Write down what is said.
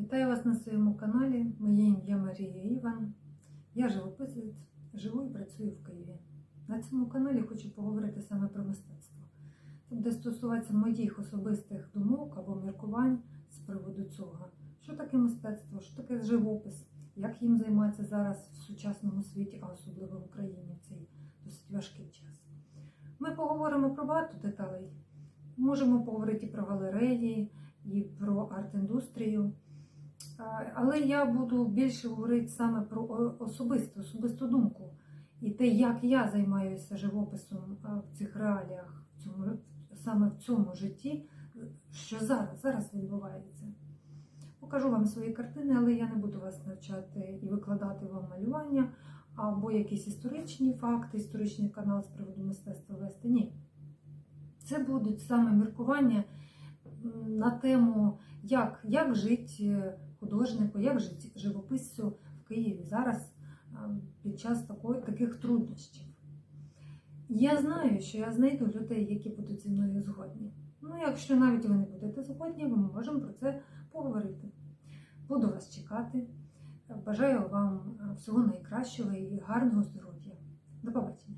Вітаю вас на своєму каналі. Моє ім'я Марія Іван. Я живописець, живу і працюю в Києві. На цьому каналі хочу поговорити саме про мистецтво. Це буде стосуватися моїх особистих думок або міркувань з приводу цього. Що таке мистецтво, що таке живопис, як їм займається зараз в сучасному світі, а особливо в Україні в цей досить важкий час. Ми поговоримо про багато деталей. Можемо поговорити і про галереї, і про арт-індустрію. Але я буду більше говорити саме про особисту, особисту думку і те, як я займаюся живописом в цих реаліях, в цьому, саме в цьому житті, що зараз, зараз відбувається. Покажу вам свої картини, але я не буду вас навчати і викладати вам малювання або якісь історичні факти, історичний канал з приводу мистецтва вести. Ні. Це будуть саме міркування на тему, як, як жити художнику, як живописцю в Києві зараз під час такої, таких труднощів. Я знаю, що я знайду людей, які будуть зі мною згодні. Ну, якщо навіть ви не будете згодні, ми можемо про це поговорити. Буду вас чекати. Бажаю вам всього найкращого і гарного здоров'я. До побачення!